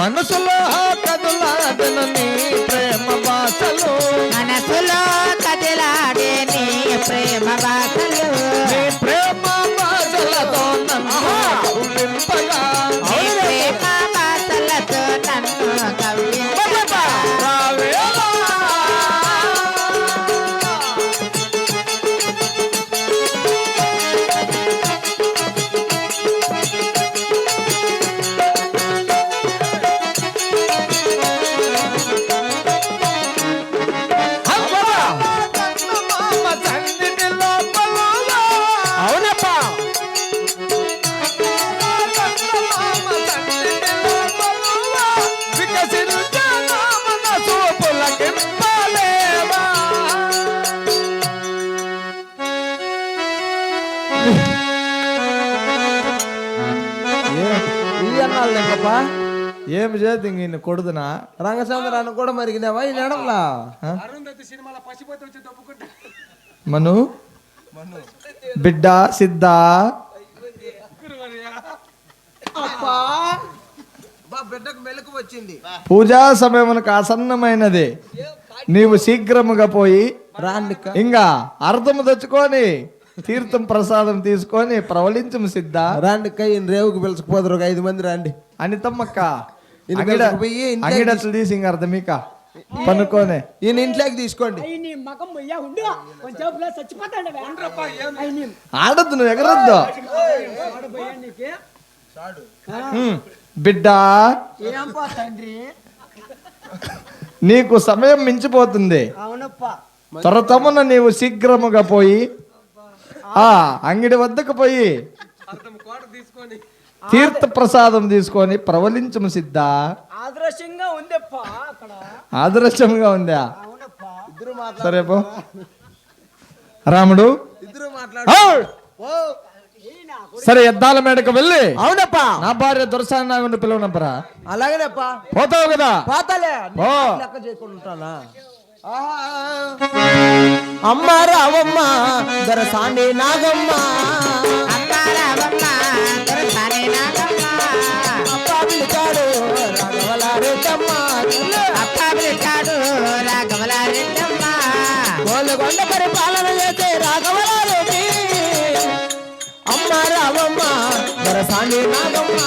మనసులో కదులాడను ఏమి చేద్ది ఇంక కొడుదునా రంగచంద్రాన్ని కూడా మరిగినావా? ఈ నడవలా మను? బిడ్డ సిద్ధ? బిడ్డకు మెలకు వచ్చింది. పూజా సమయమునకు ఆసన్నమైనది. నీవు శీఘ్రముగా పోయి రాండి ఇంకా అర్థము తెచ్చుకొని తీర్థం ప్రసాదం తీసుకొని ప్రవలించము సిద్ధ. రాండి ఈయన రేవుకు పిలుచుకుపోతారు ఒక ఐదు మంది రండి. అనితమ్మక్క అంగిడట్లు తీసి ఇంక అర్థమీక. పనుకోనే. ఈయన ఇంట్లోకి తీసుకోండి. ఆడద్దు నువ్వు ఎగరొద్దు. బిడ్డ. నీకు సమయం మించిపోతుంది. అవునప్పా. త్వరతమున నీవు శీఘ్రముగా పోయి ఆ అంగిడి వద్దకు పోయి తీర్థ ప్రసాదం తీసుకొని ప్రవలించము సిద్ధ. ఆదర్శంగా ఉందప్పా అక్కడ? ఆదర్శంగా ఉందా? అవునప్పా. ఇద్దరు మాట్లాడు. సరే పో. రాముడు? సరే ఎద్దాల మేడకు వెళ్ళి అవునప్పా. నా భార్య దొరసాని నాగుండి పిలవనప్పరా అలాగేనప్పా. పోతావు కదా? పోతాలే. ఓ. లెక్క చేయకుండా ఉంటానా? అమ్మ రావమ్మ దొరసాని నాగమ్మ. అమ్మ రావమ్మ దొరసాని నాగమ్మ. అప్ప పిలిచాడు రాఘవల రెడ్డమ్మ. అప్ప పిలిచాడు రాఘవల రెడ్డమ్మ. గోలగొండ పరిపాలన చేసే రాఘవల రెడ్డి. అమ్మ రావమ్మ దొరసాని నాగమ్మ.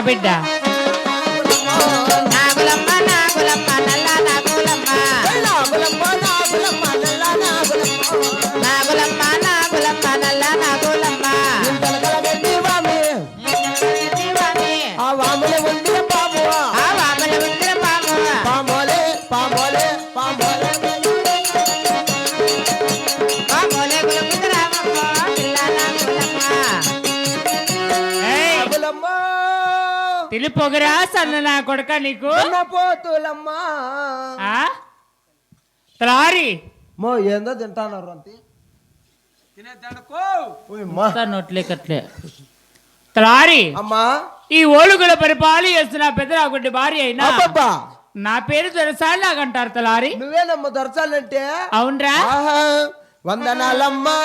బిడ్డ తెలిపోగరా సన్న నా కొడక నీకు? ఉన్న పోతులమ్మ ఆ? త్రారి. మో ఏందో తింటాన్నారు అంతే. నోట్లేకట్లే తలారి అమ్మా. ఈ ఓలుగుల పరిపాలి చేస్తున్న పెద్దరాగుంటి భార్య అయినా. అబ్బబ్బా. నా పేరు దొరసాలాగంటారు తలారి నువ్వేనమ్మా దొరచాలంటే అవునరా? వందనాలమ్మా.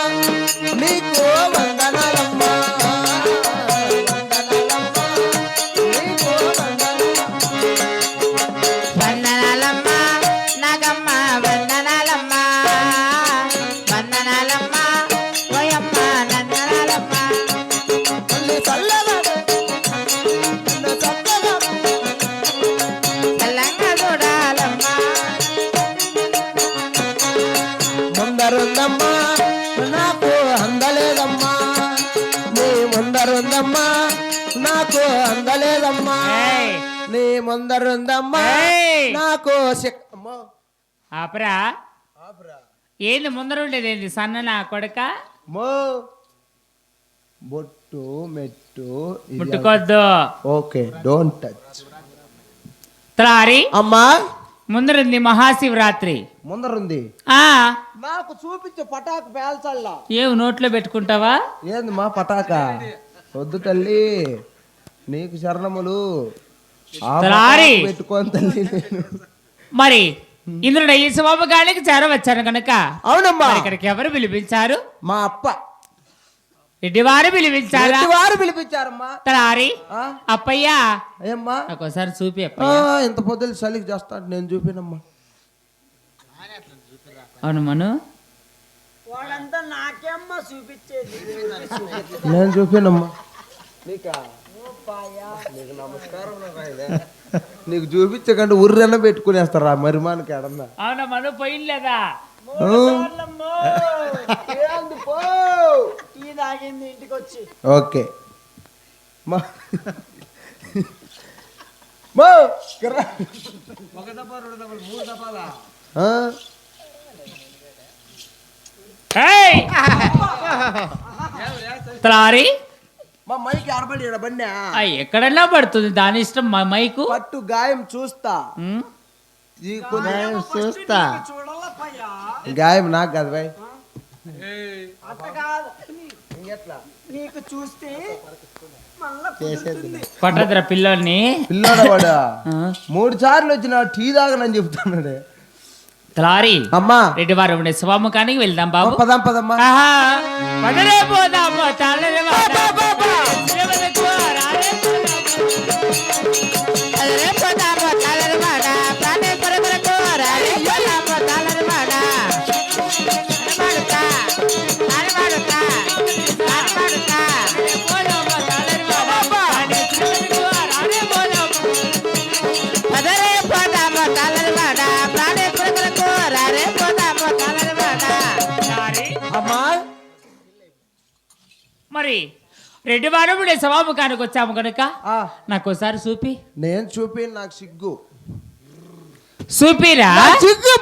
నీకు వందనాలమ్మా. ముందరుందమ్మా. నాకు. ఆపరా. ఏంది ముందరుండేది ఏంది? సన్న నా కొడక? మో బొట్టు మెట్టు ముట్టుకోద్దు. Okay don't touch. తలారి అమ్మా. ముందరుంది మహాశివరాత్రి. ముందరుంది? ఆ. నాకు చూపించు పటాకు పేల్చల్లా. ఏం నోట్లో పెట్టుకుంటావా? ఏంది మా పటాక? వద్దు తల్లి. నీకు శరణములు. పెట్టుకోని తల్లి. మరి ఇంద్రుడు ఈ శుభగానికి చేరవచ్చాను కనుక అవునమ్మా. మరి ఇక్కడికి ఎవరు పిలిపించారు? మా అప్ప. రెడ్డివారు పిలిపించారా? వారు పిలిపించారమ్మా. తలారి ఆ? అప్పయ్యా. ఏమ్మా ఒకసారి చూపి ఇంత పొద్దులు చలికి చేస్తాను నేను చూపినమ్మా. అవును మను. వాడంతా నాకేమ్మ చూపించేది? నేను చూపినమ్మా. నీకా? నీకు నమస్కారం నాయనా. నీకు చూపించకండి ఉర్రెన్న పెట్టుకునేస్తారా? మరి మనకి ఎడన్నా అవునా మను పోయినలేదా? వాళ్ళమ్మో, ఏంది పో? టీ తాగింది ఇంటికి వచ్చి ఓకే. మా మా! తలారి మైకి ఆడబడి బండి? ఆ, ఎక్కడన్నా పడుతుంది. దాని ఇష్టం మా మైకు. పట్టు గాయం చూస్తా. కొంచెం చూస్తా. గాయం నాకు కాదు బాయ్. నీకు చూస్తే. కొట్టదురా పిల్లోని పిల్లోడ వాడు? ఆ, మూడు సార్లు వచ్చిన టీ తాగనని చెప్తున్నాడు. తలారి అమ్మా. రెడ్డివారు ఉండే శివముఖానికి వెళ్దాం బాబు. పదం పదమ్మా ఆహా, పదరే పోదాము, తాళరే రెడ్డివారు ఉండే శివముఖానికి వచ్చాము కనుక ఆ, నాకు ఒకసారి చూపి. నేను చూపి నాకు సిగ్గు. చూపిరా? నాకు సిగ్గు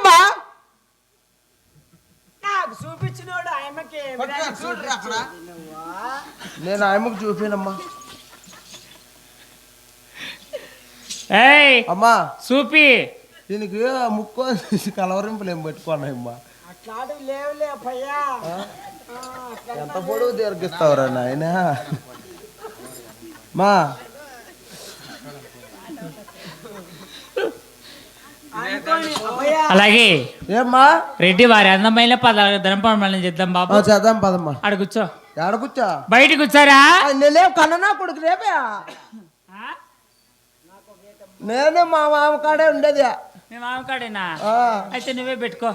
నాకు చూపించినోడు నేను ఆయమ్మకు చూపినమ్మా. ఏయ్ అమ్మా. చూపి. దీనికి ముక్కు కలవరింపులు ఏం పెట్టుకున్నాయమ్మా? అట్లాంటివి లేవులే పయ్యా ఆ, అట్లా ఎంత పొడవు దీర్ఘిస్తావురా నాయన? మా. అలాగే. ఏమ్మా? రెడ్డి వారి అందమైన పదాలు ధనపడమని చేద్దాం బాబు. చేద్దాం పదమ్మా. ఆడ కూర్చో. ఎడ కూర్చో? బయట కూర్చోరా? నేనేం కన్ననా కొడుకు రేపే. నేను మా మామ కాడే ఉండేది. మీ మామకాడేనా ఆ, అయితే నువ్వే పెట్టుకో.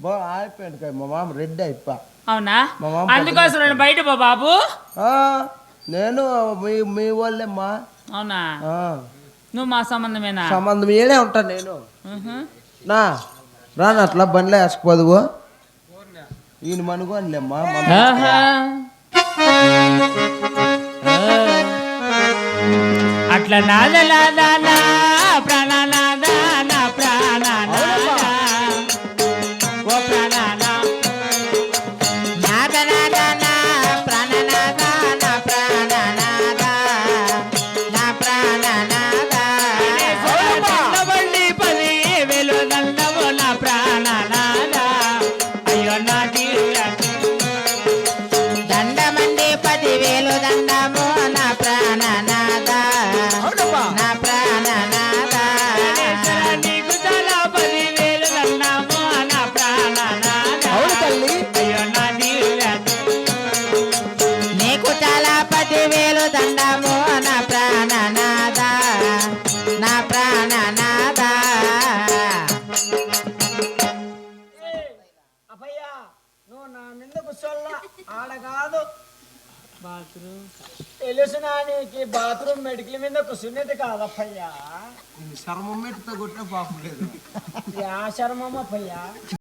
బా అయిపోయాడు మా మామ రెడ్డి అయిపో. అవునా? అందుకోసం నేను బయట బాబు. నేను మీ మీ వాళ్ళేమ్మా. అవునా? నువ్వు మా సంబంధమేనా? సంబంధం ఏడే ఉంటాను నేను. నా రాను అట్లా బండ్లో వేసుకుపోదువు ఈయన మనుగోనిలేమ్మా మన ఆహా. ఆ. అట్లా నాదలాదానా ప్రాణనాదా నా ప్రాణనాదా పదివేలు దండము నా ప్రాణనాథ. నా ప్రాణనాథ నీకు చాలా పదివేలు దండము నా ప్రాణనాథ. అవును తల్లి. అయ్యో నా దివ్య నీకు చాలా పదివేలు దండము నా ప్రాణనాథ నా ప్రాణనాథ అప్పయ్యా నువ్వు నా మీద కూర్చోల్లా ఆడ కాదు తెలుసు నా నీకు బాత్రూమ్ మెడికల్ మీద కూర్చునేది కాదప్పయ్యా. శర్మం మెట్టుతో కొట్టిన పాపం లేదు. యా శర్మమ్మ అప్పయ్యా.